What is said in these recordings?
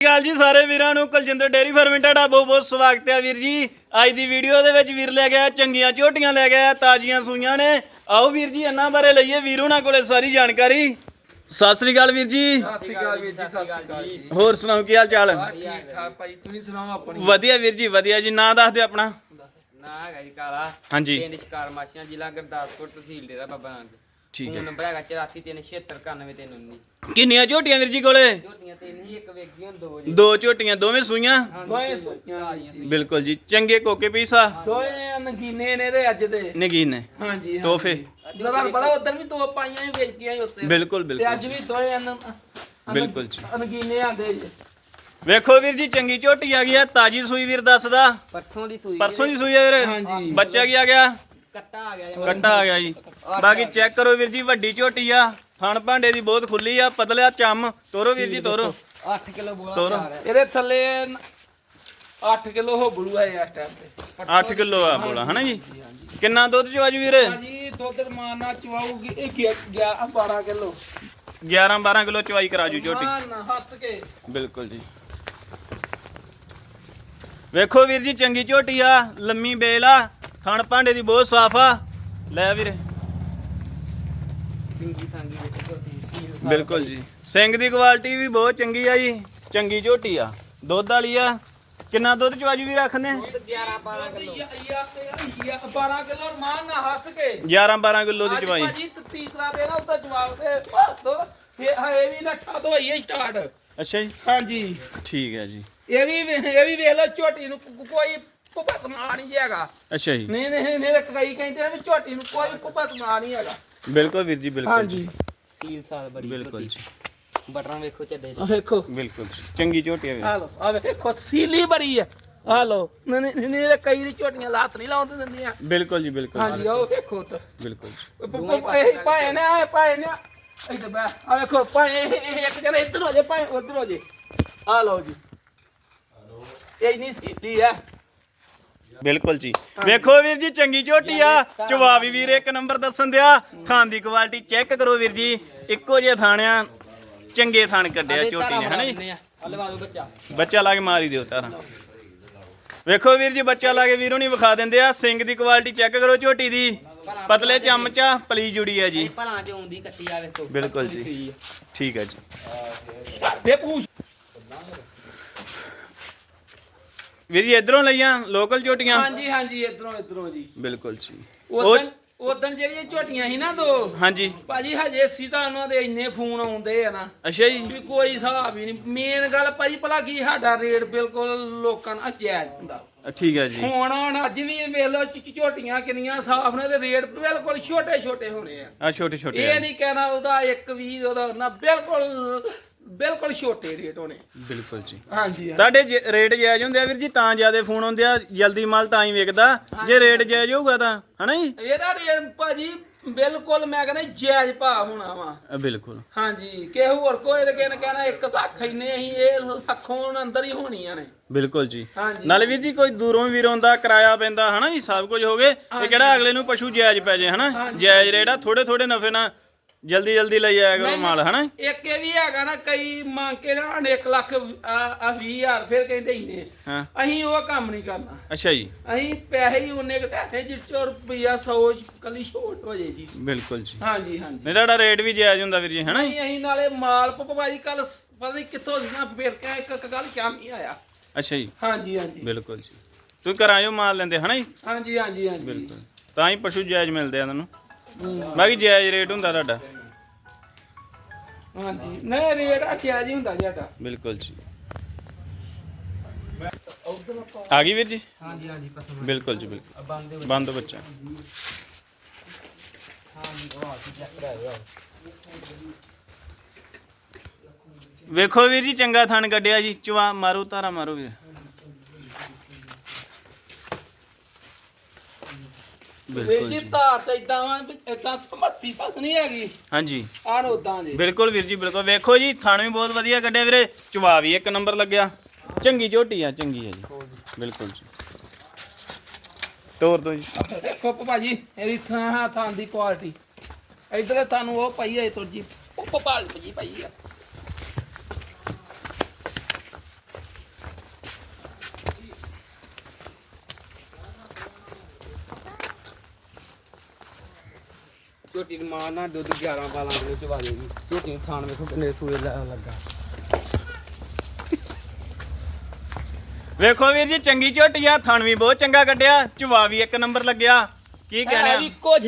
ਅਕਾਲ ਜੀ ਸਾਰੇ ਵੀਰਾਂ ਨੂੰ। ਕੁਲਜਿੰਦਰ ਡੇਰੀ ਫਾਰਮ ਤੁਹਾਡਾ ਬਹੁਤ ਬਹੁਤ ਸਵਾਗਤ ਹੈ ਵੀਰ ਜੀ। ਅੱਜ ਦੀ ਵੀਡੀਓ ਦੇ ਵਿੱਚ ਵੀਰ ਲੈ ਗਿਆ ਚੰਗੀਆਂ ਝੋਟੀਆਂ ਲੈ ਗਿਆ ਤਾਜ਼ੀਆਂ ਸੂਈਆਂ ਨੇ। ਆਓ ਵੀਰ ਜੀ ਇਹਨਾਂ ਬਾਰੇ ਲਈਏ ਵੀਰ ਉਹਨਾਂ ਕੋਲੇ ਸਾਰੀ ਜਾਣਕਾਰੀ। ਸਤਿ ਸ਼੍ਰੀ ਅਕਾਲ ਵੀਰ ਜੀ। ਸਤਿ ਸ਼੍ਰੀ ਅਕਾਲ ਵੀਰ ਜੀ ਸਤਿ ਸ਼੍ਰੀ ਅਕਾਲ ਜੀ। ਹੋਰ ਸੁਣਾਓ ਕੀ ਹਾਲ ਚਾਲ? ਠੀਕ ਠਾਕ ਭਾਈ ਤੁਸੀਂ ਸੁਣਾਓ ਆਪਣੀ? ਵਧੀਆ ਵੀਰ ਜੀ ਵਧੀਆ ਜੀ। ਨਾਂ ਦੱਸ ਦਿਓ ਆਪਣਾ। ਨਾ ਹੈਗਾ ਜੀ ਕਾਲਾ। ਹਾਂਜੀ। ਪਿੰਡ ਸ਼ਿਕਾਰ ਮਾਸ਼ੀਆਂ ਜ਼ਿਲ੍ਹਾ ਗੁਰਦਾਸਪੁਰ ਤਹਿਸੀਲ ਡੇਰਾ ਬਾਬਾ ਨਾਨਕ। ਠੀਕ ਹੈ। ਫੋਨ ਨੰਬਰ ਹੈਗਾ 8437799319 ਕਿੰਨੀਆਂ ਝੋਟੀਆਂ ਵੀਰ ਜੀ ਕੋਲੇ? ਝੋਟੀਆਂ ਤਿੰਨ ਹੀ ਇੱਕ ਵੇਖੀ ਹੁਣ ਦੋ ਜੀ। ਦੋ ਝੋਟੀਆਂ ਦੋਵੇਂ ਸੂਈਆਂ? ਦੋਏ ਸੋਈਆਂ ਬਿਲਕੁਲ ਜੀ ਚੰਗੇ ਕੋਕੇ ਪੀਸਾ ਦੋਏ ਨਗੀਨੇ ਨੇ ਦੇ ਅੱਜ ਦੇ। ਨਗੀਨ। ਹਾਂਜੀ। ਤੋਹਫੇ? ਜਦੋਂ ਤੁਹਾਨੂੰ ਪਤਾ ਉਧਰ ਵੀ ਦੋ ਪਾਈਆਂ ਹੀ ਵੇਚ ਗਈਆਂ ਸੀ ਉੱਤੇ ਬਿਲਕੁਲ ਤੇ ਬਿਲਕੁਲ ਅੱਜ ਵੀ ਦੋਏ ਅਨ ਬਿਲਕੁਲ ਜੀ। ਨਗੀਨੇ ਆਂਦੇ ਜੀ। ਵੇਖੋ ਵੀਰ ਜੀ ਚੰਗੀ ਝੋਟੀ ਆ ਗਈ ਆ ਤਾਜੀ ਸੂਈ ਵੀਰ ਦੱਸਦਾ। ਪਰਸੋਂ ਦੀ ਸੂਈ ਪਰਸੋਂ ਦੀ ਸੂਈ ਆ ਵੀਰ? ਹਾਂਜੀ। ਬੱਚਾ ਕੀ ਆ ਗਿਆ? ਕੱਟਾ ਆ ਗਿਆ ਜੀ ਕੱਟਾ ਆ ਗਿਆ ਜੀ। ਬਾਕੀ ਚੈੱਕ ਕਰੋ ਵੀਰ ਜੀ ਵੱਡੀ ਝੋਟੀ ਆ। ਥਣ ਭਾਂਡੇ ਦੀ ਬਹੁਤ ਖੁੱਲੀ ਆ ਪਤਲਿਆ ਚੰਮ। ਤੋਰੋ ਵੀਰ ਜੀ ਤੋਰੋ। 8 ਕਿਲੋ ਬੋਲਾ ਤੋਰੋ। ਹੈ ਇਹਦੇ ਥੱਲੇ 8 ਕਿਲੋ ਹੋ ਬਲੂਆ ਇਸ ਟਾਈਮ ਤੇ। 8 ਕਿਲੋ ਆ ਬੋਲਾ ਹਨਾ ਜੀ? ਕਿੰਨਾ ਦੁੱਧ ਚੋ ਅੱਜ ਵੀਰ? ਹਾਂਜੀ ਦੁੱਧ ਮਾਨਾ ਚਵਾਉਗੀ ਇਹ ਗਿਆ ਗਿਆ 12 ਕਿਲੋ। 11 12 ਕਿਲੋ ਚਵਾਈ ਕਰਾ ਜੂ ਝੋਟੀ। ਨਾ ਨਾ ਹੱਸ ਕੇ। ਬਿਲਕੁਲ ਜੀ। ਵੇਖੋ ਵੀਰ ਜੀ ਚੰਗੀ ਝੋਟੀ ਆ ਲੰਮੀ ਬੇਲ ਆ। ਥਣ ਭਾਂਡੇ ਦੀ ਬਹੁਤ ਸਾਫ਼ ਆ। ਲੈ ਵੀਰੇ। ਬਿਲਕੁਲ ਜੀ। ਸਿੰਘ ਦੀ ਕੁਆਲਿਟੀ ਵੀ ਬਹੁਤ ਚੰਗੀ ਆ ਜੀ। ਚੰਗੀ ਝੋਟੀ ਆ। ਦੁੱਧ ਵਾਲੀ ਆ। ਕਿੰਨਾ ਦੁੱਧ ਚਵਾਜੂ ਵੀ ਰੱਖਨੇ? 11 12 ਕਿਲੋ 12 ਕਿਲੋ ਮਾਨ ਨਾ ਹੱਸ ਕੇ 11 12 ਕਿਲੋ ਦੀ। ਚਵਾਈ ਭਾਜੀ ਤੀਸਰਾ ਉਹਦਾ ਜਵਾਬ ਇਹ ਇਹ ਵੀ ਸਟਾਰਟ ਅੱਛਾ ਜੀ। ਹਾਂਜੀ। ਠੀਕ ਹੈ ਜੀ। ਇਹ ਵੀ ਇਹ ਵੀ ਵੇਖ ਲਓ ਝੋਟੀ ਨੂੰ ਕੋਈ ਪੁੱਪਤ ਮਾਰ ਨਹੀਂ ਹੈਗਾ। ਅੱਛਾ ਜੀ। ਨਹੀਂ ਨਹੀਂ ਨਹੀਂ ਕਈ ਕਹਿੰਦੇ ਨੇ ਵੀ ਝੋਟੀ ਨੂੰ ਕੋਈ ਪੁੱਪਤ ਮਾਰ ਨਹੀਂ ਹੈਗਾ। ਬਿਲਕੁਲ ਵੀਰ ਜੀ ਬਿਲਕੁਲ ਹਾਂਜੀ। ਸੀਲ ਸਾਲ ਬੜੀ ਬਿਲਕੁਲ ਜੀ। ਬਟਨ ਵੇਖੋ ਚੱਡੇ ਆ ਵੇਖੋ। ਬਿਲਕੁਲ ਜੀ। ਚੰਗੀ ਝੋਟੀ ਆ ਵੀਰ ਆ ਲੋ ਆ ਵੇਖੋ ਸੀਲੀ ਬੜੀ ਹੈ ਆ ਲੋ ਨਹੀਂ ਨਹੀਂ ਨਹੀਂ, ਇਹ ਕਈ ਦੀ ਝੋਟੀਆਂ ਲਾਤ ਨਹੀਂ ਲਾਉਂਦੇ ਦਿੰਦੀਆਂ। ਬਿਲਕੁਲ ਜੀ ਬਿਲਕੁਲ। ਹਾਂਜੀ ਉਹ ਵੇਖੋ ਤਾਂ ਬਿਲਕੁਲ ਜੀ। ਇਹ ਪਾਏ ਨੇ ਆ ਪਾਏ ਨੇ। ਇੱਧਰ ਬੈ ਆ ਵੇਖੋ ਪਾਏ ਇਹ- ਇਹ ਇੱਕ ਜਣਾ ਇੱਧਰ ਹੋ ਜੇ ਪਾਏ ਉੱਧਰ ਹੋ ਜੇ। ਆ ਲਓ ਜੀ। ਇਹ ਨਹੀਂ ਸੀਲੀ ਹੈ ਬਿਲਕੁਲ ਜੀ। ਵੇਖੋ ਵੀਰ ਜੀ ਚੰਗੀ ਝੋਟੀ ਆ। ਚਵਾਵੀ ਵੀਰ ਇੱਕ ਨੰਬਰ ਦੱਸਣ ਦਿਆ। ਖਾਣ ਦੀ ਕੁਆਲਿਟੀ ਚੈੱਕ ਕਰੋ ਵੀਰ ਜੀ। ਇੱਕੋ ਜਿਹੇ ਥਾਣਿਆਂ ਚੰਗੇ ਥਾਣ ਕੱਢਿਆ ਝੋਟੀ ਨੇ ਹਨਾ ਜੀ? ਹਲਵਾ ਦੋ ਬੱਚਾ। ਬੱਚਾ ਲਾ ਕੇ ਮਾਰ ਦਿਓ ਤਾਰਾਂ। ਵੇਖੋ ਵੀਰ ਜੀ ਬੱਚਾ ਲਾ ਕੇ ਵੀਰੋਂ ਨਹੀਂ ਵਿਖਾ ਦਿੰਦੇ ਆ। ਸਿੰਘ ਦੀ ਕੁਆਲਿਟੀ ਚੈੱਕ ਕਰੋ ਝੋਟੀ ਦੀ। ਪਤਲੇ ਚਮਚਾ ਪਲੀ ਜੁੜੀ ਹੈ ਜੀ। ਭਲਾਂ ਚ ਆਉਂਦੀ ਕੱਟੀ ਆ ਵੇਖੋ ਬਿਲਕੁਲ ਜੀ। ਆ। ਠੀਕ ਹੈ ਜੀ। ਦੇ ਪੂਛ ਵੀਰ ਜੀ ਇਧਰੋਂ ਲਈਆਂ ਲੋਕਲ ਝੋਟੀਆਂ? ਹਾਂਜੀ ਹਾਂਜੀ ਇਧਰੋਂ ਇਧਰੋਂ ਜੀ। ਬਿਲਕੁਲ ਜੀ। ਉਦੋਂ ਉਦੋਂ ਜਿਹੜੀਆਂ ਝੋਟੀਆਂ ਸੀ ਨਾ ਦੋ ਹਾਂਜੀ। ਭਾਜੀ ਹਜੇ ਸਿੱਧਾ ਉਹਨਾਂ ਦੇ ਇੰਨੇ ਫੋਨ ਆਉਂਦੇ ਆ ਨਾ ਅੱਛਾ ਜੀ। ਵੀ ਕੋਈ ਹਿਸਾਬ ਹੀ ਨਹੀਂ। ਮੇਨ ਗੱਲ ਭਾਜੀ ਭਲਾ ਕੀ ਸਾਡਾ ਰੇਟ ਬਿਲਕੁਲ ਲੋਕਾਂ ਨਾਲ ਜਾਇਜ਼ ਹੁੰਦਾ। ਠੀਕ ਹੈ ਜੀ। ਹੁਣ ਹੁਣ ਅੱਜ ਵੀ ਵੇਖ ਲਓ ਚ- ਝੋਟੀਆਂ ਕਿੰਨੀਆਂ ਸਾਫ਼ ਨੇ ਤੇ ਰੇਟ ਬਿਲਕੁਲ ਛੋਟੇ ਛੋਟੇ ਹੋਣੇ ਆ। ਆ ਛੋਟੇ ਛੋਟੇ ਇਹ। ਨਹੀਂ ਕਹਿਣਾ ਉਹਦਾ ਇੱਕ ਵੀ ਉਹਦਾ ਨਾ ਬਿਲਕੁਲ ਬਿਲਕੁਲ ਛੋਟੇ ਰੇਟ ਹੋਣੇ। ਬਿਲਕੁਲ ਜੀ। ਹਾਂਜੀ ਹਾਂਜੀ। ਤੁਹਾਡੇ ਜੇ ਰੇਟ ਜਾਇਜ਼ ਹੁੰਦੇ ਆ ਵੀਰ ਜੀ ਤਾਂ ਜਿਆਦੇ ਫੋਨ ਆਉਂਦੇ ਆ ਜਲਦੀ ਮਾਲ ਤਾਂ ਹੀ ਵਿਕਦਾ। ਜੇ ਰੇਟ ਜਾਇਜ਼ ਹੋਊਗਾ ਤਾਂ ਹਨਾ ਜੀ? ਇਹਦਾ ਰੇਟ ਭਾਜੀ ਬਿਲਕੁਲ ਮੈਂ ਕਹਿੰਦਾ ਜਾਇਜ਼ ਭਾਅ ਹੋਣਾ ਵਾ। ਅ, ਬਿਲਕੁਲ। ਹਾਂਜੀ ਕਿਸੇ ਹੋਰ ਕੋਈ ਤੇ ਕਿਸੇ ਨੇ ਕਹਿਣਾ ਇੱਕ ਲੱਖ ਇੰਨੇ ਹੀ ਇਹ ਲੱਖੋਂ ਅੰਦਰ ਹੀ ਹੋਣੀਆਂ ਨੇ। ਬਿਲਕੁਲ ਜੀ। ਹਾਂਜੀ। ਨਾਲੇ ਵੀਰ ਜੀ ਕੋਈ ਦੂਰੋਂ ਵੀਰੋਂ ਦਾ ਕਿਰਾਇਆ ਪੈਂਦਾ ਹਨਾ ਜੀ? ਸਭ ਕੁਝ ਹੋਗੇ ਇਹ ਕਿਹੜਾ ਅਗਲੇ ਨੂੰ ਪਸ਼ੂ ਜਾਇਜ਼ ਪੈ ਜੇ ਹਨਾ। ਜਾਇਜ਼ ਰੇਟ ਆ ਥੋੜੇ ਥੋੜੇ ਨਫੇ ਨਾਲ ਜਲਦੀ ਜਲਦੀ ਲਈ ਆਇਆ ਕਰੋ ਨਹੀਂ, ਮਾਲ ਹਨਾ? ਇੱਕ ਇਹ ਵੀ ਹੈਗਾ ਨਾ ਕਈ ਮੰਗ ਕੇ ਨਾ 1 ਲੱਖ ਆ 20000 ਫਿਰ ਕਹਿੰਦੇ ਹੀ ਨੇ ਹਾਂ। ਅਸੀਂ ਉਹ ਕੰਮ ਨਹੀਂ ਕਰਨਾ। ਅੱਛਾ ਜੀ। ਅਸੀਂ ਪੈਸੇ ਹੀ ਉਹਨੇ ਘਟਾਏ ਜਿਸ ਚੋਂ ਰੁਪਈਆ 100 ਕੱਲੀ ਛੋਟ ਹੋ ਜੇ ਜੀ ਬਿਲਕੁਲ ਜੀ। ਹਾਂਜੀ ਹਾਂਜੀ। ਨਹੀਂ ਤੁਹਾਡਾ ਰੇਟ ਵੀ ਜਾਇਜ਼ ਹੁੰਦਾ ਵੀਰ ਜੀ ਹਨਾ? ਜੀ? ਨਹੀਂ ਅਸੀਂ ਨਾਲੇ ਮਾਲ ਪਪਵਾਜੀ ਕੱਲ ਪਤਾ ਨਹੀਂ ਕਿੱਥੋਂ ਸੀ ਨਾ ਫਿਰ ਕੇ ਇੱਕ ਇੱਕ ਗੱਲ ਸ਼ਾਮੀ ਆਇਆ। ਅੱਛਾ ਜੀ। ਹਾਂਜੀ ਹਾਂਜੀ। ਬਿਲਕੁਲ ਜੀ। ਤੁਸੀਂ ਘਰਾਂ ਮਾਲ ਲੈਂਦੇ ਹਨਾ ਜੀ? ਹਾਂਜੀ ਹਾਂਜੀ ਹਾਂਜੀ। ਬਿਲਕੁਲ। ਤਾਂ ਹੀ ਪਸ਼ੂ ਜਾਇਜ਼ ਮਿਲਦੇ ਆ ਤੁਹਾਨੂੰ। ਹੂੰ, ਬਾਕੀ ਜਾਇਜ਼ ਰੇਟ ਹੁੰਦਾ ਤੁਹਾਡਾ। ਹਾਂਜੀ। ਨਹੀਂ ਰੇਟ ਆਖਿਆ ਜੀ ਹੁੰਦਾ ਜ਼ਿਆਦਾ ਬਿਲਕੁਲ ਜੀ। ਆ ਗਈ ਵੀਰ ਜੀ? ਹਾਂਜੀ ਹਾਂਜੀ ਪਸੰਦ ਬਿਲਕੁਲ ਜੀ ਬਿਲਕੁਲ। ਬੰਦੇ ਬੱਚਾ। ਵੇਖੋ ਵੀਰ ਜੀ ਚੰਗਾ ਥਣ ਕੱਢਿਆ ਜੀ। ਚਵਾ ਮਾਰੋ ਤਾਰਾ ਮਾਰੋ ਵੀਰ। ਬਿਲਕੁਲ ਹੀ ਜੀ ਧਾਰ ਤੇ ਇਦਾਂ ਵਾ ਇਦਾਂ ਸਮਰਥੀ ਪਸ ਨਹੀਂ ਹੈਗੀ। ਹਾਂਜੀ। ਆਣ ਉਦਾਂ ਜੀ। ਬਿਲਕੁਲ ਵੀਰ ਜੀ ਬਿਲਕੁਲ। ਵੇਖੋ ਜੀ ਥਣ ਵੀ ਬਹੁਤ ਵਧੀਆ ਕੱਢਿਆ ਵੀਰੇ। ਚਵਾ ਵੀ ਇੱਕ ਨੰਬਰ ਲੱਗਿਆ। ਚੰਗੀ ਝੋਟੀ ਆ ਚੰਗੀ ਆ ਜੀ। ਬਿਲਕੁਲ ਜੀ। ਤੋਰ ਦੋ ਜੀ। ਦੇਖੋ ਭਾਜੀ ਇਹਦੀ ਥਾਂ ਥਾਂ ਦੀ ਕੁਆਲਿਟੀ ਇਧਰ ਤੁਹਾਨੂੰ ਉਹ ਪਈ ਹੈ ਤੁਰ ਜੀ। ਉਹ ਪਾਲ ਜੀ ਪਈ ਆ। ਝੋਟੀ ਮਾਂ ਨਾਲ ਦੁੱਧ 11 12 ਕਿਲੋ ਚਵਾ ਦੇਗੀ ਝੋਟੀ ਨੂੰ ਥਾਣ ਵੇਖੋ ਕਿੰਨੇ ਸੂਏ ਲ- ਲੱਗਾ। ਵੇਖੋ ਵੀਰ ਜੀ ਚੰਗੀ ਝੋਟੀ ਆ ਥਣ ਵੀ ਬਹੁਤ ਚੰਗਾ ਕੱਢਿਆ ਚਵਾ ਵੀ ਇੱਕ ਨੰਬਰ ਲੱਗਿਆ। ਕੀ ਕਹਿਣਾ? ਵੀ ਕੁਝ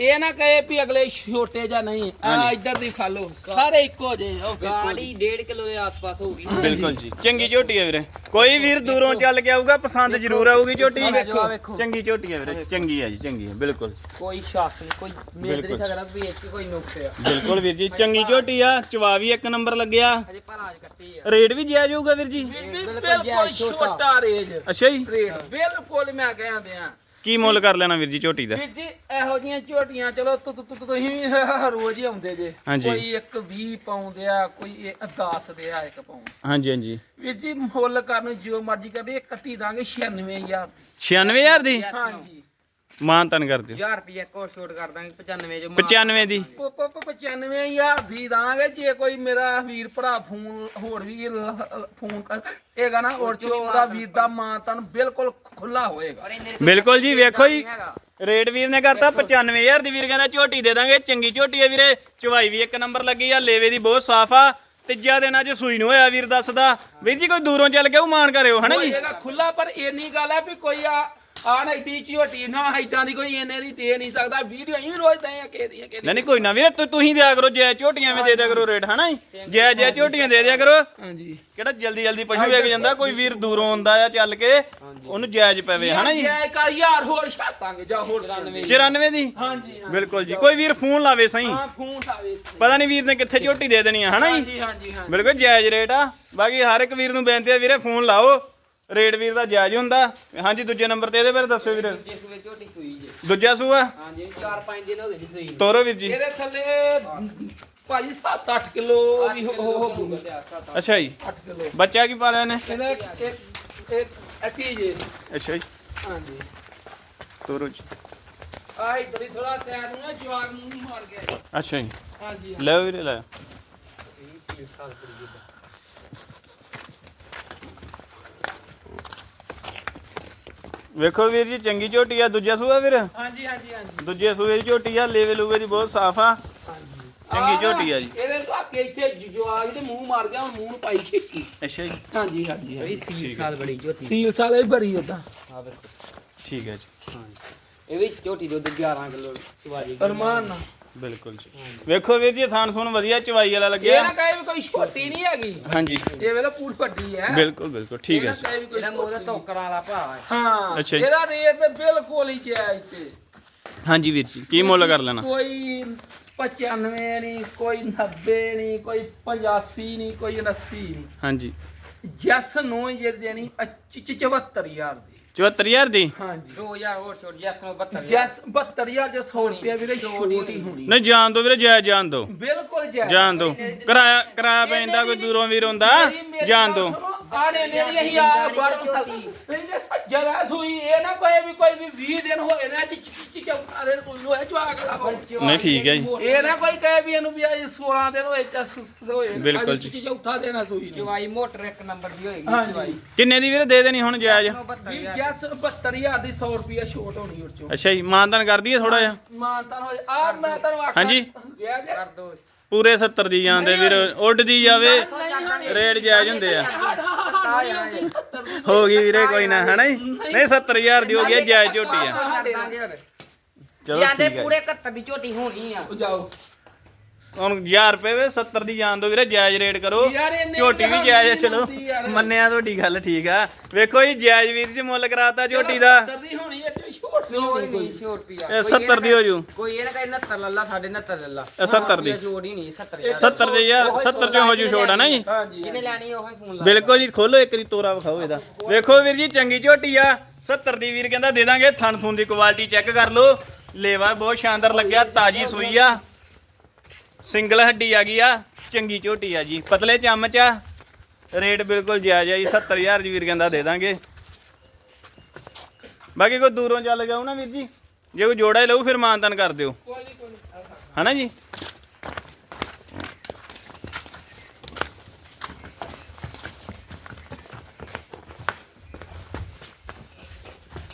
ਇਹ ਨਾ ਕਹੇ ਵੀ ਅਗਲੇ ਛੋਟੇ ਜਾਂ ਨਹੀਂ ਆ। ਇੱਧਰ ਦੀ ਖਾ ਲਓ। ਸਾਰੇ ਇੱਕੋ ਜੇ ਉਹ ਗਾੜੀ 1.5 ਕਿਲੋ ਦੇ ਆਸ-ਪਾਸ ਹੋਊਗੀ ਬਿਲਕੁਲ ਜੀ। ਚੰਗੀ ਝੋਟੀ ਆ ਵੀਰੇ। ਕੋਈ ਵੀਰ ਦੂਰੋਂ ਚੱਲ ਕੇ ਆਊਗਾ ਪਸੰਦ ਜ਼ਰੂਰ ਆਊਗੀ ਝੋਟੀ। ਵੇਖੋ। ਚੰਗੀ ਝੋਟੀ ਆ ਵੀਰੇ ਚੰਗੀ ਆ ਜੀ ਚੰਗੀ ਆ ਬਿਲਕੁਲ। ਕੋਈ ਸ਼ੱਕ ਨਹੀਂ ਕੋਈ ਮੇਦ ਬਿਲਕੁਲ। ਨਹੀਂ ਸਕਦਾ ਵੀ 'ਚ ਕੋਈ ਨੁਕਸ ਆ। ਬਿਲਕੁਲ ਵੀਰ ਜੀ ਚੰਗੀ ਝੋਟੀ ਆ ਚਵਾ ਵੀ ਇੱਕ ਨੰਬਰ ਲੱਗਿਆ। ਹਜੇ ਭਲਾਜ ਕੱਟੀ ਆ। ਰੇਟ ਵੀ ਜਾਇਜ਼ ਹੋਊਗਾ ਵੀਰ ਜੀ? ਬਿਲਕੁਲ ਛੋਟਾ। ਛੋਟਾ ਰੇਜ ਅੱਛਾ ਜੀ। ਰੇਟ ਬਿਲਕੁਲ ਮੈਂ ਕਹਿੰਦੇ ਆ ਕੀ ਮੁੱਲ ਕਰ ਲੈਣਾ ਵੀਰ ਜੀ ਝੋਟੀ ਦਾ? ਵੀਰ ਜੀ ਇਹੋ ਜੀਆਂ ਝੋਟੀਆਂ ਚਲੋ ਤੁ- ਤੁ- ਤੁ- ਤੁਸੀਂ ਵੀ ਰੋਜ਼ ਹੀ ਆਉਂਦੇ ਜੇ। ਹਾਂਜੀ। ਕੋਈ ਇੱਕ 20 ਪਾਉਂਦੇ ਆ ਕੋਈ ਇਹ 10 ਦੇ ਆ ਇੱਕ ਪਾਉਂ ਹਾਂਜੀ ਹਾਂਜੀ। ਵੀਰ ਜੀ ਮੁੱਲ ਕਰਨ ਜੋ ਮਰਜ਼ੀ ਕਰਦੇ ਇਹ ਕੱਟੀ ਦਾਂਗੇ 96000 ਦੀ। 96000 ਦੀ? ਹਾਂਜੀ। ਮਾਨ ਤਨ ਕਰ ਦਿਓ। 1000 ਰੁਪਏ ਹੋਰ ਛੋਟ ਕਰ ਦਾਂਗੇ 95 ਜੋ 95 ਦੀ। ਪ- ਪ- ਪ- 95000 ਦੀ ਦਾਂਗੇ ਜੇ ਕੋਈ ਮੇਰਾ ਵੀਰ ਭਰਾ ਫੋਨ ਹੋਰ ਵੀ ਫੋਨ ਕਰ ਇਹਗਾ ਨਾ ਔਰ ਚੋ ਉਹਦਾ ਵੀਰ ਦਾ ਮਾਂ ਤਨ ਬਿਲਕੁਲ ਖੁੱਲਾ ਹੋਏਗਾ। ਬਿਲਕੁਲ ਜੀ ਵੇਖੋ ਜੀ। ਰੇਟ ਵੀਰ ਨੇ ਕਰਤਾ 95000 ਦੀ ਵੀਰ ਕਹਿੰਦਾ ਝੋਟੀ ਦੇ ਦਾਂਗੇ ਚੰਗੀ ਝੋਟੀ ਆ ਵੀਰੇ। ਚਵਾਈ ਵੀ ਇੱਕ ਨੰਬਰ ਲੱਗੀ ਆ ਲੇਵੇ ਦੀ ਬਹੁਤ ਸਾਫ਼ ਆ। ਤੀਜਾ ਦਿਨ ਅੱਜ ਸੂਈ ਨੂੰ ਹੋਇਆ ਵੀਰ ਦੱਸਦਾ। ਵੀਰ ਜੀ ਕੋਈ ਦੂਰੋਂ ਚੱਲ ਕੇ ਉਹ ਮਾਨ ਕਰਿਓ ਹਨਾ ਜੀ? ਹੋਏਗਾ ਖੁੱਲਾ ਪਰ ਇੰਨੀ ਗੱਲ ਹੈ ਵੀ ਕੋਈ ਆ ਆ ਨਾ ਏਡੀ ਝੋਟੀ ਨਾ ਇਦਾਂ ਦੀ ਕੋਈ ਇੰਨੇ ਦੀ ਦੇ ਨਹੀਂ ਸਕਦਾ। ਵੀਡੀਓ ਵੀ ਰੋਜ਼ ਦਏ ਆ ਕਿਸੇ ਦੀਆਂ ਕਿਸੇ ਨਹੀਂ ਨਹੀਂ ਕੋਈ ਨਾ ਵੀਰੇ ਤੁ- ਤੁਸੀਂ ਦਿਆ ਕਰੋ ਜੈ ਝੋਟੀਆਂ ਵੀ ਦੇ ਦਿਆ ਕਰੋ ਰੇਟ ਹਨਾ ਜੀ? ਜੈ ਜੈ ਝੋਟੀਆਂ ਦੇ ਦਿਆ ਕਰੋ। ਹਾਂਜੀ। ਕਿਹੜਾ ਜਲਦੀ ਜਲਦੀ ਪਸ਼ੂ ਵੇਚ ਜਾਂਦਾ ਕੋਈ ਵੀਰ ਦੂਰੋਂ ਆਉਂਦਾ ਆ ਚੱਲ ਕੇ ਉਹਨੂੰ ਜਾਇਜ਼ ਪਵੇ ਹਨਾ ਜੀ? ਜੈ ਕਰ ਯਾਰ ਹੋਰ ਛਾਤਾਂਗੇ ਜਾ ਹੋਰ 94 94 ਦੀ? ਹਾਂਜੀ ਹਾਂ ਬਿਲਕੁਲ ਜੀ। ਕੋਈ ਵੀਰ ਫੋਨ ਲਾਵੇ ਸਹੀ। ਹਾਂ ਫੋਨ ਆਵੇ ਪਤਾ ਨਹੀਂ ਵੀਰ ਨੇ ਕਿੱਥੇ ਝੋਟੀ ਦੇ ਦੇਣੀ ਆ ਹਨਾ ਜੀ? ਹਾਂਜੀ ਹਾਂਜੀ ਹਾਂ ਬਿਲਕੁਲ ਜਾਇਜ਼ ਰੇਟ ਆ। ਬਾਕੀ ਹਰ ਇੱਕ ਵੀਰ ਨੂੰ ਬੇਨਤੀ ਆ ਵੀਰੇ ਫੋਨ ਲਾਓ। ਰੇਟ ਵੀਰ ਦਾ ਜਾਇਜ਼ ਹੁੰਦਾ। ਹਾਂਜੀ ਦੂਜੇ ਨੰਬਰ ਤੇ ਇਹਦੇ ਬਾਰੇ ਦੱਸੋ ਵੀਰ। ਜੇ ਸੂਏ ਝੋਟੀ ਸੂਈ ਜੇ। ਦੂਜਾ ਸੂਆ? ਹਾਂਜੀ 4-5 ਦਿਨ ਹੋ ਗਏ ਜੀ ਸੂਈ ਨੂੰ। ਤੋਰੋ ਵੀਰ ਜੀ। ਇਹਦੇ ਥੱਲੇ ਭਾਜੀ 7-8 ਕਿਲੋ ਵੀ ਹੋ ਹੋ ਹੋਊਗਾ ਅੱਛਾ ਜੀ। 8 ਕਿਲੋ। ਬੱਚਾ ਕੀ ਪਾ ਲਿਆ ਨੇ ਇਹਦਾ ਇੱਕ ਇੱਕ ਇੱਕ ਅਤੀ ਜੇ। ਅੱਛਾ ਜੀ। ਹਾਂਜੀ। ਤੋਰੋ ਜੀ। ਆ ਇਧਰ ਹੀ ਥੋੜਾ ਸੈਡ ਨੂੰ ਨਾ ਜਵਾਗ ਨੂੰ ਨਹੀਂ ਮਾਰ ਗਿਆ ਅੱਛਾ ਜੀ। ਹਾਂਜੀ ਲੈ ਵੀਰੇ ਲੈ। ਵੇਖੋ ਵੀਰ ਜੀ ਚੰਗੀ ਝੋਟੀ ਆ ਦੂਜਾ ਸੂਆ ਵੀਰ? ਹਾਂਜੀ ਹਾਂਜੀ ਹਾਂਜੀ। ਦੂਜੇ ਸੂਏ ਦੀ ਝੋਟੀ ਆ ਲੇਵੇ ਲੂਵੇ ਦੀ ਬਹੁਤ ਸਾਫ਼ ਆ। ਚੰਗੀ ਝੋਟੀ ਆ ਜੀ। ਇਹਦੇ ਤੋਂ ਅੱਗੇ ਇੱਥੇ ਜ- ਜਵਾਗ ਦੇ ਮੂੰਹ ਮਾਰ ਗਿਆ ਹੁਣ ਮੂੰਹ ਨੂੰ ਪਾਈ ਛੇਕੀ ਅੱਛਾ ਜੀ। ਹਾਂਜੀ ਹਾਂਜੀ ਇਹ ਵੀ ਸੀਲ ਸਾਲ ਬੜੀ ਝੋਟੀ। ਸੀਲ ਸਾਲੇ ਭਰੀ ਉਦਾਂ ਆ ਵੇਖੋ। ਠੀਕ ਹੈ ਜੀ। ਹਾਂਜੀ। ਇਹ ਵੀ ਝੋਟੀ ਦੁੱਧ 11 ਕਿਲੋ ਦੇਗੀ ਅਰਮਾਨ ਨਾ ਬਿਲਕੁਲ ਜੀ। ਵੇਖੋ ਵੀਰ ਜੀ ਥਾਨ ਥੂਨ ਵਧੀਆ ਚਵਾਈ ਵਾਲਾ ਇਹ ਲੱਗਿਆ ਨਾ ਕਹੇ ਵੀ ਕੋਈ ਛੋਟੀ ਨਹੀਂ ਹੈਗੀ। ਹਾਂਜੀ। ਇਹ ਵੇਲੇ ਪੂਟ ਵੱਡੀ ਹੈ। ਬਿਲਕੁਲ ਬਿਲਕੁਲ ਠੀਕ ਇਹ ਹੈ ਨਾ ਜੀ ਕਹੇ ਵੀ ਕੋਈ ਇਹਦਾ ਮੋਹ ਦਾ ਧੋਕਰਾਂ ਵਾਲਾ ਹੈ। ਹਾਂ ਅੱਛਾ ਜੀ। ਇਹਦਾ ਰੇਟ ਤੇ ਬਿਲਕੁਲ ਹੀ ਜਾਇਜ਼ ਤੇ ਹਾਂਜੀ ਵੀਰ ਜੀ ਕੀ ਮੁੱਲ ਕਰ ਲੈਣਾ? ਕੋਈ 95 ਨਹੀਂ ਕੋਈ 90 ਨਹੀਂ ਕੋਈ 85 ਨਹੀਂ ਕੋਈ 80 ਨਹੀਂ। ਹਾਂਜੀ। ਜਸ ਨੂੰ ਜੇ ਦੇਣੀ 74000 ਦੀ। 74000 ਦੀ? ਹਾਂਜੀ। 2000 ਹੋਰ ਛੋਟ ਜੈਸ ਨੂੰ 72 ਜਸ 72000 ਜੇ 100 ਰੁਪਏ ਵੀਰੇ ਛੋਟੀ ਹੋਣੀ। ਨਹੀਂ ਜਾਣ ਦੋ ਵੀਰੇ ਜਾਇਜ਼ ਜਾਣ ਦੋ। ਬਿਲਕੁਲ ਜਾਇਜ਼। ਜਾਣ ਦੋ। ਕਿਰਾਇਆ ਕਿਰਾਇਆ ਪੈਂਦਾ ਕੋਈ ਦੂਰੋਂ ਵੀਰ ਹੁੰਦਾ। ਜਾਣ ਦੋ। ਆਨੇ ਨੇ ਅਸੀਂ ਆ ਬਾਹਰ ਇਹਨੇ ਸੱਜਣਾ ਸੂਈ ਇਹ ਨਾ ਕੋਈ ਵੀ ਕੋਈ ਵੀ 20 ਦਿਨ ਹੋਏ ਨੇ ਚਿੱਚੀ ਚੌਥਾ ਦਿਨ ਕੋਈ ਹੋਇਆ ਜਵਾਕ ਲਾ ਨਹੀਂ ਠੀਕ ਹੈ ਜੀ। ਇਹ ਨਾ ਕੋਈ ਕਹੇ ਵੀ ਇਹਨੂੰ ਵੀ ਅੱਜ 16 ਦਿਨ ਹੋਏ ਹੋਏ। ਬਿਲਕੁਲ ਚਿੱਚੀ ਚੌਥਾ ਦਿਨ ਆ ਸੂਈ ਨੂੰ। ਚਵਾਈ ਮੋਟਰ ਇੱਕ ਨੰਬਰ ਦੀ ਹੋਏਗੀ ਚਵਾਈ ਕਿੰਨੇ ਦੀ ਵੀਰੇ? ਦੇ ਦੇਣੀ ਹੁਣ ਜਾਇਜ਼। ਨੂੰ 72 ਵੀ ਜਸ 72000 ਦੀ 100 ਰੁਪਿਆ ਛੋਟ ਹੋਣੀ ਉਹ ਚੋਂ। ਅੱਛਾ ਜੀ ਮਾਨਦਾਨ ਕਰ ਦਈਏ ਥੋੜਾ ਜਿਹਾ? ਮਾਨਤਾ ਹੋ ਆ ਮੈਂ ਤੈਨੂੰ ਆਖਾਂ ਹਾਂਜੀ। ਜੇ ਕਰ ਦੋ। ਪੂਰੇ 70 ਦੀ ਜਾਂਦੇ ਵੀਰ ਉੱਡਦੀ ਜਾਵੇ ਰੇਟ ਜਾਇਜ਼ ਹੁੰਦੇ ਆ। ਹੋ ਗਈ ਵੀਰੇ ਕੋਈ ਨਾ ਹਨਾ ਜੀ? ਨਹੀਂ। 70000 ਦੀ ਹੋ ਗਈ ਆ, ਜਾਇਜ਼ ਝੋਟੀ ਆ। ਛੱਡ ਦਾਂਗੇ ਹੋਰ। ਚਲੋ ਜਾਂਦੇ ਠੀਕ ਹੈ ਪੂਰੇ 71 ਦੀ ਝੋਟੀ ਹੋਣੀ ਆ। ਉਹ ਜਾਓ। ਹੁਣ 1000 ਰੁਪਏ ਵੇ 70 ਦੀ ਜਾਣ ਦੋ ਵੀਰੇ ਜਾਇਜ਼ ਰੇਟ ਕਰੋ। ਯਾਰ ਝੋਟੀ ਵੀ ਜਾਇਜ਼ ਆ, ਚਲੋ। ਹੁੰਦੀ ਯਾਰ। ਮੰਨਿਆ ਤੁਹਾਡੀ ਗੱਲ ਠੀਕ ਆ। ਵੇਖੋ ਜੀ ਜਾਇਜ਼ ਵੀਰ ਜੀ ਮੁੱਲ ਕਰਾਤਾ ਝੋਟੀ ਦਾ। 70 ਦੀ ਹੋਣੀ ਹੈ ਕੋਈ ਨਹੀਂ ਛੋਟ ਰੁਪਿਆ ਇਹ 70 ਦੀ ਹੋ ਜੂ। ਕੋਈ ਇਹ ਨਾ ਕਹੇ 69 ਲੱਲਾ 69 ਲੱਲਾ ਇਹ 70 ਦੀ। ਛੋਟ ਹੀ ਨਹੀਂ 70 ਇਹ 70 ਦੇ ਯਾਰ 70 ਚ ਹੋ ਜੂ ਛੋਟ ਆ ਨਾ ਜੀ? ਜਿਹਨੇ ਲੈਣੀ ਉਹ ਹੀ ਫੋਨ ਲਾ ਬਿਲਕੁਲ ਜੀ ਖੋਲੋ ਇੱਕ ਵਾਰੀ ਤੋਰਾ ਵਿਖਾਓ ਇਹਦਾ। ਵੇਖੋ ਵੀਰ ਜੀ ਚੰਗੀ ਝੋਟੀ ਆ। 70 ਦੀ ਵੀਰ ਕਹਿੰਦਾ ਦੇ ਦਾਂਗੇ ਥਣ ਥੁਣ ਦੀ ਕੁਆਲਿਟੀ ਚੈੱਕ ਕਰ ਲਓ। ਲੇਵਾ ਬਹੁਤ ਸ਼ਾਨਦਾਰ ਲੱਗਿਆ ਤਾਜੀ ਸੂਈ ਆ। ਸਿੰਗਲ ਹੱਡੀ ਆ ਗਈ ਆ ਚੰਗੀ ਝੋਟੀ ਆ ਜੀ। ਪਤਲੇ ਚਮਚ ਆ। ਰੇਟ ਬਿਲਕੁਲ ਜਾਇਜ਼ ਆ ਜੀ 70000 ਦੀ ਵੀਰ ਕਹਿੰਦਾ ਦੇ ਦਾਂਗੇ। ਬਾਕੀ ਕੋਈ ਦੂਰੋਂ ਚੱਲ ਜਾਊ ਨਾ ਵੀਰ ਜੀ ਜੇ ਕੋਈ ਜੋੜਾ ਹੀ ਲਊ ਫਿਰ ਮਾਨਤਨ ਕਰ ਦਿਓ। ਹਨਾ ਜੀ?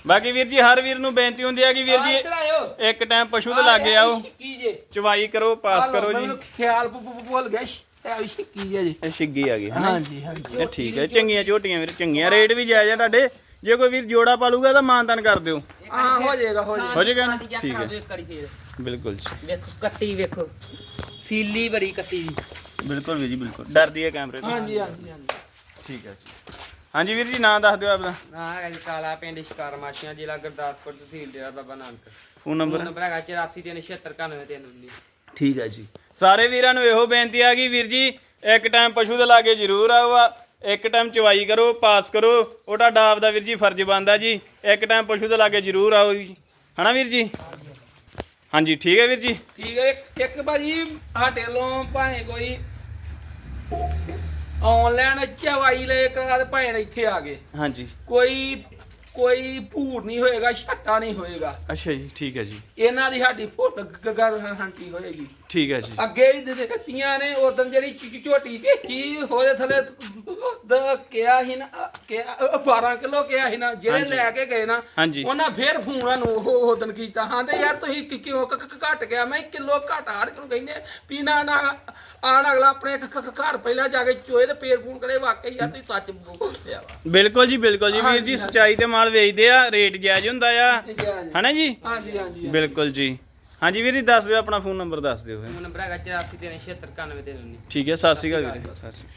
ਬਾਕੀ ਵੀਰ ਜੀ ਹਰ ਵੀਰ ਨੂੰ ਬੇਨਤੀ ਹੁੰਦੀ ਹੈ ਕਿ ਵੀਰ ਜੀ ਇੱਕ ਟਾਈਮ ਪਸ਼ੂ ਦੇ ਲਾਗੇ ਆਓ। ਚਵਾਈ ਕਰੋ ਪਾਸ ਕਰੋ ਜੀ। ਮੈਨੂੰ ਖਿਆਲ ਭੁੱਲ ਗਿਆ ਹੈ ਸ਼ਿੱਕੀ ਹੈ ਜੀ। ਇਹ ਛਿੱਗੀ ਆ ਗਈ ਹਾਂਜੀ ਹਾਂਜੀ। ਇਹ ਠੀਕ ਹੈ ਚੰਗੀਆਂ ਝੋਟੀਆਂ ਵੀਰ ਚੰਗੀਆਂ। ਰੇਟ ਵੀ ਜਾਇਜ਼ ਆ ਤੁਹਾਡੇ। ਜੇ ਕੋਈ ਵੀਰ ਜੋੜਾ ਪਾਲੂਗਾ ਤਾਂ ਮਾਨਤਨ ਕਰ ਦਿਓ। ਹਾਂ ਹੋ ਜਾਏਗਾ ਹੋ ਜਾਏਗਾ। ਹੋ ਜਾਏਗਾ ਨਾ? ਠੀਕ ਠੀਕ ਹੈ। ਬਿਲਕੁਲ ਜੀ। ਵੇਖੋ ਕੱਟੀ ਵੇਖੋ। ਸੀਲੀ ਬੜੀ ਕੱਟੀ ਦੀ ਬਿਲਕੁਲ ਵੀਰ ਜੀ ਬਿਲਕੁਲ। ਡਰਦੀ ਹੈ ਕੈਮਰੇ ਤੋਂ। ਹਾਂਜੀ ਹਾਂਜੀ ਹਾਂਜੀ। ਠੀਕ ਹੈ ਜੀ। ਹਾਂਜੀ ਵੀਰ ਜੀ ਨਾਂ ਦੱਸ ਦਿਓ ਆਪਦਾ। ਨਾ ਹੈਗਾ ਜੀ ਕਾਲਾ ਪਿੰਡ ਸ਼ਿਕਾਰ ਮਾਛੀਆਂ ਜ਼ਿਲ੍ਹਾ ਗੁਰਦਾਸਪੁਰ ਤਹਿਸੀਲ Dera Baba Nanak. Phone number? Number ਹੈਗਾ 8437796319 ਠੀਕ ਹੈ ਜੀ। ਸਾਰੇ ਵੀਰਾਂ ਨੂੰ ਇਹੋ ਬੇਨਤੀ ਆ ਗਈ ਵੀਰ ਜੀ ਇੱਕ ਟਾਈਮ ਪਸ਼ੂ ਦੇ ਲਾਗੇ ਜ਼ਰੂਰ ਆਓ ਆ। ਇੱਕ ਟਾਈਮ ਚਵਾਈ ਕਰੋ ਪਾਸ ਕਰੋ। ਉਹ ਤੁਹਾਡਾ ਆਪਦਾ ਵੀਰ ਜੀ ਫਰਜ਼ ਬਣਦਾ ਜੀ। ਇੱਕ ਟਾਈਮ ਪਸ਼ੂ ਦੇ ਲਾਗੇ ਜ਼ਰੂਰ ਆਓ ਜੀ। ਹਨਾ ਵੀਰ ਜੀ? ਹਾਂਜੀ ਠੀਕ ਹੈ ਵੀਰ ਜੀ? ਠੀਕ ਹੈ ਇੱਕ- ਇੱਕ ਭਾਜੀ ਸਾਡੇ ਵੱਲੋਂ ਭਾਵੇਂ ਕੋਈ ਆਨਲਾਈਨ ਚਵਾਈ ਲੈ ਕੇ ਭਾਵੇਂ ਇੱਥੇ ਆ ਗਏ। ਹਾਂਜੀ। ਕੋਈ ਕੋਈ ਭੂਰ ਨਹੀਂ ਹੋਏਗਾ ਛੱਟਾ ਨਹੀਂ ਹੋਏਗਾ। ਅੱਛਾ ਜੀ ਠੀਕ ਹੈ ਜੀ। ਇਹਨਾਂ ਦੀ ਸਾਡੀ ਫੁੱਟ ਗਾਰੰਟੀ ਹੋਏਗੀ। ਠੀਕ ਹੈ ਜੀ। ਅੱਗੇ ਵੀ ਦੇ ਕੱਤੀਆਂ ਨੇ ਉਦੋਂ ਜਿਹੜੀ ਚ- ਝੋਟੀ ਕੀ ਹੋਰੇ ਥਲੇ ਦ ਕਿਹਾ ਸੀ ਨਾ ਕਿਹਾ 12 ਕਿਲੋ ਕਿਹਾ ਸੀ ਨਾ ਜਿਹੜੇ। ਲੈ ਕੇ ਗਏ ਨਾ ਉਹਨਾਂ ਫੇਰ ਫੋਨਾਂ ਨੂੰ ਉਹ ਉਦੋਂ ਕੀਤਾ ਹਾਂ ਤੇ ਯਾਰ ਤੁਸੀਂ ਕਿਉਂ ਘਟ ਗਿਆ ਮੈਂ ਕਿਲੋ ਘਟ ਆੜ ਕਿਉਂ ਕਹਿੰਦੇ ਵੀ ਨਾ ਨਾ ਆਣ ਅਗਲਾ ਆਪਣੇ ਘਰ ਪਹਿਲਾਂ ਜਾ ਕੇ ਚੋਏ ਤੇ ਫੇਰ ਫੋਨ ਕਰੇ ਵਾਕਈ ਯਾਰ ਤੁਸੀਂ ਸੱਚ ਬੋਲਿਆ ਬਿਲਕੁਲ ਜੀ ਬਿਲਕੁਲ ਜੀ ਵੀਰ ਜੀ। ਸਚਾਈ ਤੇ ਮਾਲ ਵੇਚਦੇ ਆ ਰੇਟ ਜਾਇਜ਼ ਹੁੰਦਾ ਆ। ਹਨਾ ਜੀ? ਹਾਂਜੀ ਹਾਂਜੀ ਬਿਲਕੁਲ ਜੀ। ਹਾਂਜੀ ਵੀਰ ਜੀ ਦੱਸ ਦਿਓ ਆਪਣਾ ਫੋਨ ਨੰਬਰ ਦੱਸ ਦਿਓ ਫਿਰ। ਨੰਬਰ ਹੈਗਾ 8437796319 ਠੀਕ ਹੈ ਸਤਿ ਸ਼੍ਰੀ ਅਕਾਲ ਵੀਰੇ ਸਤਿ ਸ਼੍ਰੀ ਅਕਾਲ।